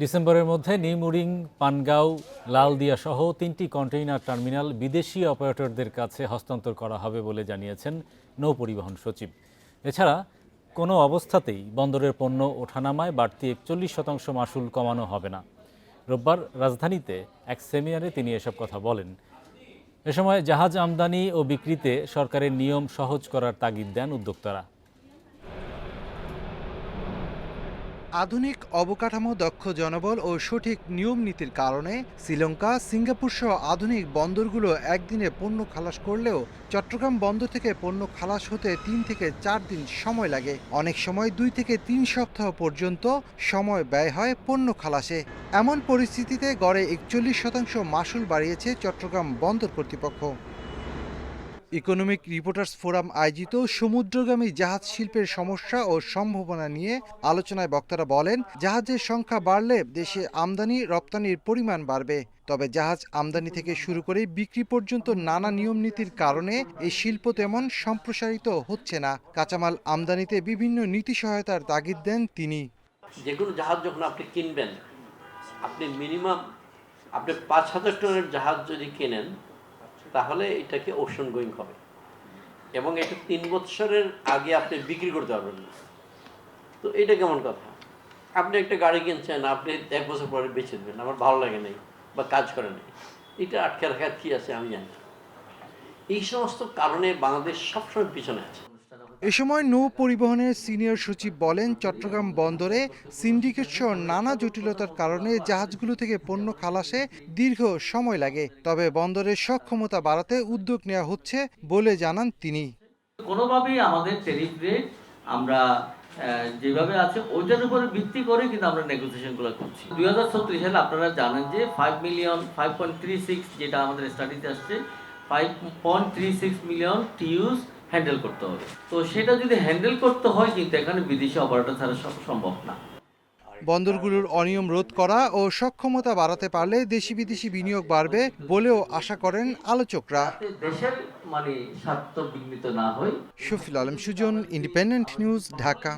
ডিসেম্বরের মধ্যে নিমুরিং পানগাঁও, লালদিয়া সহ তিনটি কন্টেইনার টার্মিনাল বিদেশি অপারেটরদের কাছে হস্তান্তর করা হবে বলে জানিয়েছেন নৌ পরিবহন সচিব। এছাড়া কোনো অবস্থাতেই বন্দরের পণ্য ওঠানামায় বাড়তি একচল্লিশ শতাংশ মাসুল কমানো হবে না। রোববার রাজধানীতে এক সেমিনারে তিনি এসব কথা বলেন। এ সময় জাহাজ আমদানি ও বিক্রিতে সরকারের নিয়ম সহজ করার তাগিদ দেন উদ্যোক্তারা। আধুনিক অবকাঠামো দক্ষ জনবল ও সঠিক নিয়ম নীতির কারণে শ্রীলঙ্কা, সিঙ্গাপুর সহ আধুনিক বন্দরগুলো একদিনে পণ্য খালাস করলেও চট্টগ্রাম বন্দর থেকে পণ্য খালাস হতে তিন থেকে চার দিন সময় লাগে। অনেক সময় দুই থেকে তিন সপ্তাহ পর্যন্ত সময় ব্যয় হয় পণ্য খালাসে। এমন পরিস্থিতিতে গড়ে একচল্লিশ শতাংশ মাসুল বাড়িয়েছে চট্টগ্রাম বন্দর কর্তৃপক্ষ। ইকোনমিক রিপোর্টার্স ফোরাম আয়োজিত সমুদ্রগামী জাহাজ শিল্পের সমস্যা ও সম্ভাবনা নিয়ে আলোচনায় বক্তারা বলেন, জাহাজের সংখ্যা বাড়লে দেশে আমদানি রপ্তানির পরিমাণ বাড়বে। তবে জাহাজ আমদানি থেকে শুরু করে বিক্রি পর্যন্ত নানা নিয়ম নীতির কারণে এই শিল্প তেমন সম্প্রসারিত হচ্ছে না। কাঁচামাল আমদানিতে বিভিন্ন নীতি সহায়তার তাগিদ দেন তিনি। যে কোনো জাহাজ যখন আপনি কিনবেন, আপনি মিনিমাম আপনি পাঁচ হাজার টনের জাহাজ যদি কেনেন তাহলে এটাকে ওশন গোয়িং হবে। এবং এটা তিন বছরের আগে আপনি বিক্রি করতে পারবেন না। তো এটা কেমন কথা? আপনি একটা গাড়ি কিনছেন, আপনি এক বছর পরে বেছে দেবেন, আমার ভালো লাগে নাই বা কাজ করে নাই। এটা আটকে রাখার কী আছে আমি জানি। এই সমস্ত কারণে বাংলাদেশ সবসময় পিছনে আছে। এ সময় নৌ পরিবহনের সিনিয়র সচিব বলেন, চট্টগ্রাম বন্দরে সিন্ডিকেট সহ নানা জটিলতার কারণে জাহাজগুলো থেকে পণ্য খালাসে দীর্ঘ সময় লাগে। তবে বন্দরের সক্ষমতা বাড়াতে উদ্যোগ নেওয়া হচ্ছে বলে জানান তিনি। কোনোভাবেই আমাদের ট্যারিফ রেট আমরা যেভাবে আছে ওইটার উপরে ভিত্তি করে কিন্তু আমরা নেগোসিয়েশনগুলো করছি। দুই হাজার ছত্রিশ সালে আপনারা জানেন যে five million five point three six যেটা আমাদের স্টাডিতে আসছে five point three six million টিউজ handle করতে হবে। তো সেটা যদি হ্যান্ডেল করতে হয় কিন্তু এখানে বিদেশি অপারেটর ছাড়া সব সম্ভব না। বন্দরগুলোর অনিয়ম রোধ করা ও সক্ষমতা বাড়াতে পারলে দেশি বিদেশি বিনিয়োগ বাড়বে বলেও আশা করেন আলোচকরা। দেশের মানে স্বার্থ বিঘ্নিত না হয়। Shafil Alam Sujan independent news Dhaka.